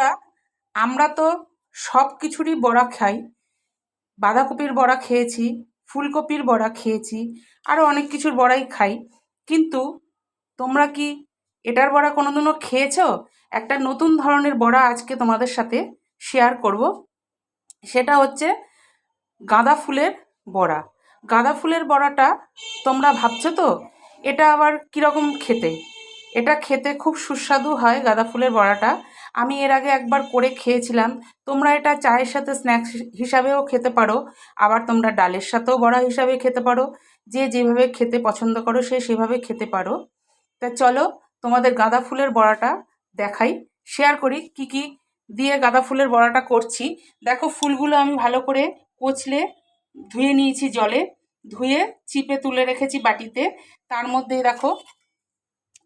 বন্ধুরা, আমরা তো সব কিছুরই বড়া খাই। বাঁধাকপির বড়া খেয়েছি, ফুলকপির বড়া খেয়েছি আরও অনেক কিছুর বড়াই খাই। কিন্তু তোমরা কি এটার বড়া কোনোদিনও খেয়েছো? একটা নতুন ধরনের বড়া আজকে তোমাদের সাথে শেয়ার করব। সেটা হচ্ছে গাঁদা ফুলের বড়া। গাঁদা ফুলের বড়াটা তোমরা ভাবছ তো? এটা আবার কীরকম খেতে? এটা খেতে খুব সুস্বাদু হয় গাঁদা ফুলের বড়াটা। আমি এর আগে একবার করে খেয়েছিলাম। তোমরা এটা চায়ের সাথে স্ন্যাক্স হিসাবেও খেতে পারো। আবার তোমরা ডালের সাথেও বড়া হিসাবে খেতে পারো। যে যেভাবে খেতে পছন্দ করো, সে সেভাবে খেতে পারো। তা চলো, তোমাদের গাঁদা ফুলের বড়াটা দেখাই। শেয়ার করি কি কি দিয়ে গাঁদা ফুলের বড়াটা করছি। দেখো ফুলগুলো আমি ভালো করে কচলে ধুয়ে নিয়েছি জলে। ধুয়ে চিপে তুলে রেখেছি বাটিতে। তার মধ্যে দেখো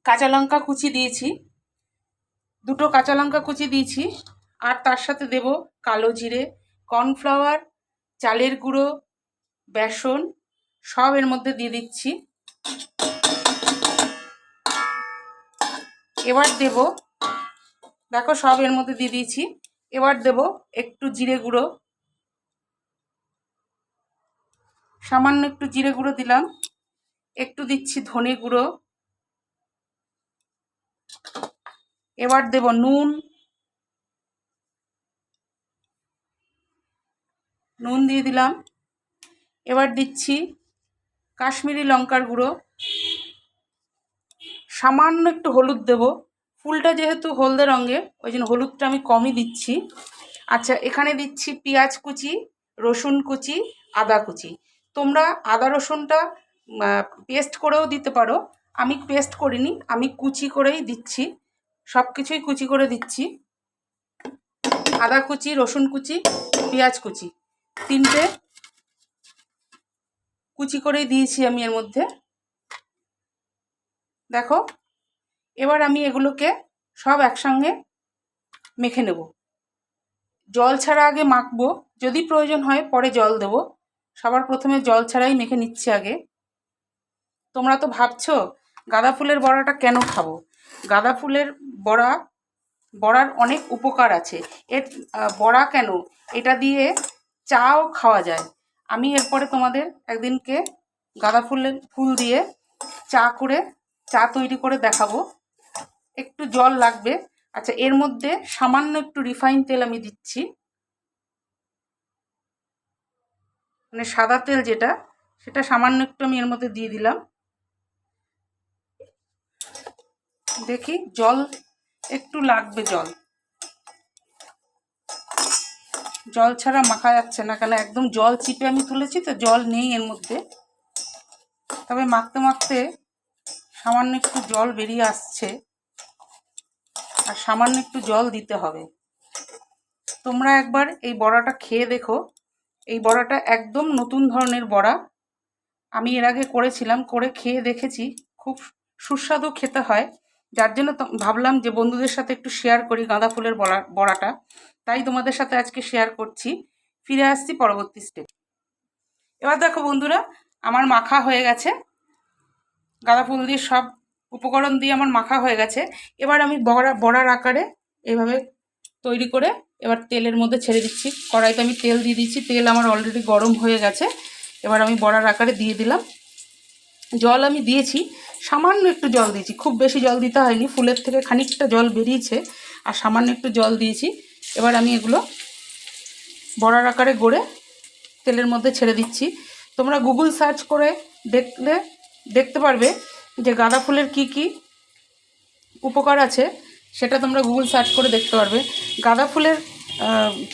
কাঁচা লঙ্কা কুচি দিয়েছি। দুটো কাঁচা লঙ্কা কুচি দিয়েছি, আর তার সাথে দেব কালো জিরে, কর্নফ্লাওয়ার, চালের গুঁড়ো, বেসন, সব এর মধ্যে দিয়ে দিচ্ছি। এবার দেব, দেখো সব এর মধ্যে দিয়ে দিয়েছি। এবার দেব একটু জিরে গুঁড়ো। সামান্য একটু জিরে গুঁড়ো দিলাম। একটু দিচ্ছি ধনে গুঁড়ো। এবার দেব নুন। নুন দিয়ে দিলাম। এবার দিচ্ছি কাশ্মীরি লঙ্কার গুঁড়ো। সামান্য একটু হলুদ দেব। ফুলটা যেহেতু হলদে রঙের ওই জন্য হলুদটা আমি কমই দিচ্ছি। আচ্ছা এখানে দিচ্ছি পেঁয়াজ কুচি, রসুন কুচি, আদা কুচি। তোমরা আদা রসুনটা পেস্ট করেও দিতে পারো। আমি পেস্ট করিনি, আমি কুচি করেই দিচ্ছি। সব কিছুই কুচি করে দিচ্ছি। আদা কুচি, রসুন কুচি, পেঁয়াজ কুচি। তিনটে কুচি করেই দিয়েছি আমি এর মধ্যে। দেখো, এবার আমি এগুলোকে সব একসঙ্গে মেখে নেব। জল ছাড়া আগে মাখবো, যদি প্রয়োজন হয় পরে জল দেব। সবার প্রথমে জল ছাড়াই মেখে নিচ্ছি আগে। তোমরা তো ভাবছ, গাঁদা ফুলের বড়াটা কেন খাব? গাঁদা ফুলের বড়া, বড়ার অনেক উপকার আছে। এর বড়া কেন? এটা দিয়ে চাও খাওয়া যায়। আমি এরপরে তোমাদের একদিনকে গাঁদা ফুলের ফুল দিয়ে চা করে, চা তৈরি করে দেখাবো। একটু জল লাগবে। আচ্ছা এর মধ্যে সামান্য একটু রিফাইন তেল আমি দিচ্ছি। মানে সাদা তেল যেটা, সেটা সামান্য একটু আমি এর মধ্যে দিয়ে দিলাম। দেখি, জল একটু লাগবে জল। জল ছাড়া মাখা যাচ্ছে না, কেন একদম জল চিপে আমি তুলেছি তো, জল নেই এর মধ্যে। তবে মাখতে মাখতে সামান্য একটু জল বেরিয়ে আসছে, আর সামান্য একটু জল দিতে হবে। তোমরা একবার এই বড়াটা খেয়ে দেখো। এই বড়াটা একদম নতুন ধরনের বড়া। আমি এর আগে করেছিলাম, করে খেয়ে দেখেছি, খুব সুস্বাদু খেতে হয়। যার জন্য ভাবলাম যে বন্ধুদের সাথে একটু শেয়ার করি গাঁদা ফুলের বড়া, বড়াটা। তাই তোমাদের সাথে আজকে শেয়ার করছি। ফিরে আসছি পরবর্তী স্টেপ এবার দেখো বন্ধুরা, আমার মাখা হয়ে গেছে। গাঁদা ফুল দিয়ে সব উপকরণ দিয়ে আমার মাখা হয়ে গেছে। এবার আমি বড়া, বড়ার আকারে এভাবে তৈরি করে এবার তেলের মধ্যে ছেড়ে দিচ্ছি। কড়াইতে আমি তেল দিয়ে দিচ্ছি। তেল আমার অলরেডি গরম হয়ে গেছে। এবার আমি বড়ার আকারে দিয়ে দিলাম। জল আমি দিয়েছি, সামান্য একটু জল দিয়েছি, খুব বেশি জল দিতে হয়নি, ফুলের থেকে খানিকটা জল বেরিয়েছে, আর সামান্য একটু জল দিয়েছি, এবার আমি এগুলো বড়ার আকারে গড়ে তেলের মধ্যে ছেড়ে দিচ্ছি। তোমরা গুগল সার্চ করে দেখলে, দেখতে পারবে যে গাঁদা ফুলের কি কি উপকার আছে, সেটা তোমরা গুগল সার্চ করে দেখতে পারবে। গাঁদা ফুলের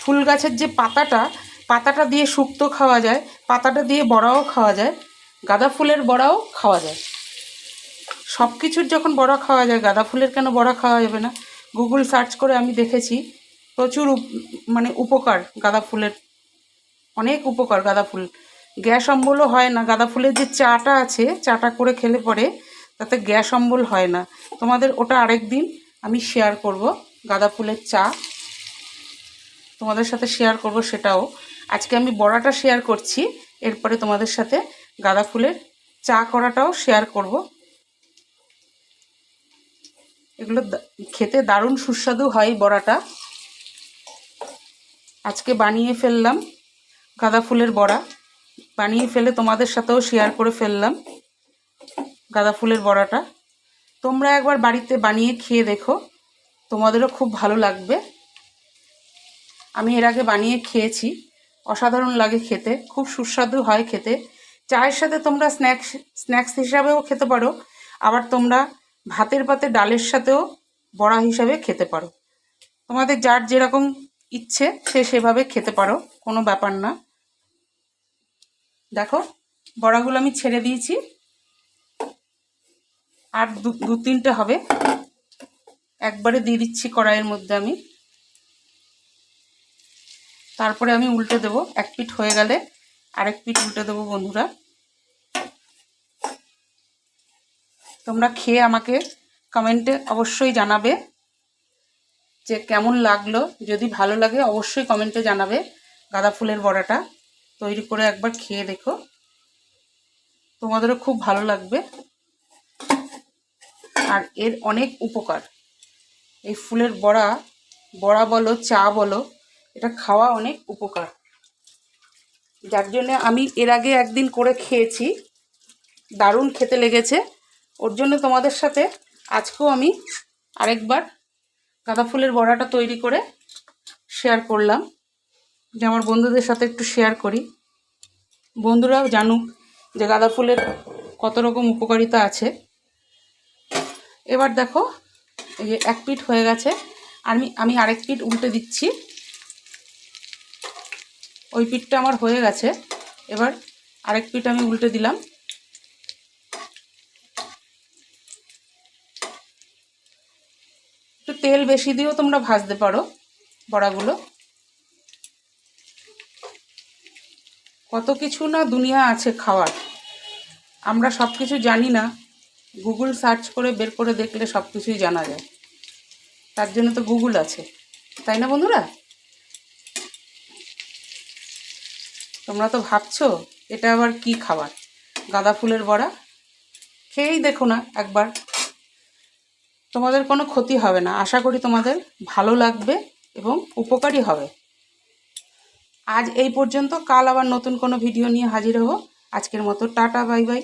ফুল গাছের যে পাতাটা পাতাটা দিয়ে শুক্তো খাওয়া যায়, পাতাটা দিয়ে বড়াও খাওয়া যায় গাঁদা ফুলের বড়াও খাওয়া যায়। সব কিছুর যখন বড়া খাওয়া যায়, গাঁদা ফুলের কেন বড়া খাওয়া যাবে না? গুগল সার্চ করে আমি দেখেছি, প্রচুর মানে উপকার গাঁদা ফুলের, অনেক উপকার গাঁদা ফুল। গ্যাস অম্বলও হয় না। গাঁদা ফুলের যে চাটা আছে, চাটা করে খেলে পরে তাতে গ্যাস অম্বল হয় না। তোমাদের ওটা আরেক দিন আমি শেয়ার করব, গাঁদা ফুলের চা। তোমাদের সাথে শেয়ার করব সেটাও। আজকে আমি বড়াটা শেয়ার করছি, এরপরে তোমাদের সাথে গাঁদা ফুলের চা করাটাও শেয়ার করব। এগুলো খেতে দারুণ সুস্বাদু হয় বড়াটা। আজকে বানিয়ে ফেললাম গাঁদা ফুলের বড়া। বানিয়ে ফেলে তোমাদের সাথেও শেয়ার করে ফেললাম গাঁদা ফুলের বড়াটা। তোমরা একবার বাড়িতে বানিয়ে খেয়ে দেখো, তোমাদেরও খুব ভালো লাগবে। আমি এর আগে বানিয়ে খেয়েছি, অসাধারণ লাগে খেতে, খুব সুস্বাদু হয় খেতে। চায়ের সাথে তোমরা স্ন্যাক্স স্ন্যাক্স হিসাবেও খেতে পারো। আবার তোমরা ভাতের পাতে ডালের সাথেও বড়া হিসাবে খেতে পারো। তোমাদের যার যেরকম ইচ্ছে সে সেভাবে খেতে পারো, কোনো ব্যাপার না। দেখো, বড়াগুলো আমি ছেড়ে দিয়েছি। আর দু তিনটে হবে। একবারে দিয়ে দিচ্ছি কড়াইয়ের মধ্যে আমি। তারপরে আমি উল্টে দেব। এক পিঠ হয়ে গেলে আরেক পিঠ উল্টে দেবো বন্ধুরা। তোমরা খেয়ে আমাকে কমেন্টে অবশ্যই জানাবে যে কেমন লাগল। যদি ভালো লাগে অবশ্যই কমেন্টে জানাবে গাঁদা ফুলের বড়াটা। তৈরি করে একবার খেয়ে দেখো। তোমাদেরও খুব ভালো লাগবে। আর এর অনেক উপকার। এই ফুলের বড়া বড়া বলো, চা বলো, এটা খাওয়া অনেক উপকার। যার জন্য আমি এর আগে একদিন করে খেয়েছি। দারুণ খেতে লেগেছে। ওর জন্য তোমাদের সাথে আজকেও আমি আরেকবার গাঁদা ফুলের বড়াটা তৈরি করে শেয়ার করলাম। যে আমার বন্ধুদের সাথে একটু শেয়ার করি। বন্ধুরাও জানুক যে গাঁদা ফুলের কত রকম উপকারিতা আছে। এবার দেখো, এই যে এক পিঠ হয়ে গেছে। আমি আমি আরেক পিঠ উল্টে দিচ্ছি। ওই পিঠটা আমার হয়ে গেছে। এবার আরেক পিঠ আমি উল্টে দিলাম। একটু তেল বেশি দিয়েও তোমরা ভাজতে পারো বড়াগুলো। কত কিছু না দুনিয়া আছে খাওয়ার। আমরা সব কিছু জানি না। গুগল সার্চ করে বের করে দেখলে সব কিছুই জানা যায়। তার জন্য তো গুগল আছে। তাই না বন্ধুরা? তোমরা তো ভাবছ, এটা আবার কি খাবার? গাঁদা ফুলের বড়া? খেয়েই দেখো না একবার। তোমাদের কোনো ক্ষতি হবে না। আশা করি তোমাদের ভালো লাগবে এবং উপকারী হবে। আজ এই পর্যন্ত। কাল আবার নতুন কোনো ভিডিও নিয়ে হাজির হব। আজকের মতো টাটা, বাই বাই।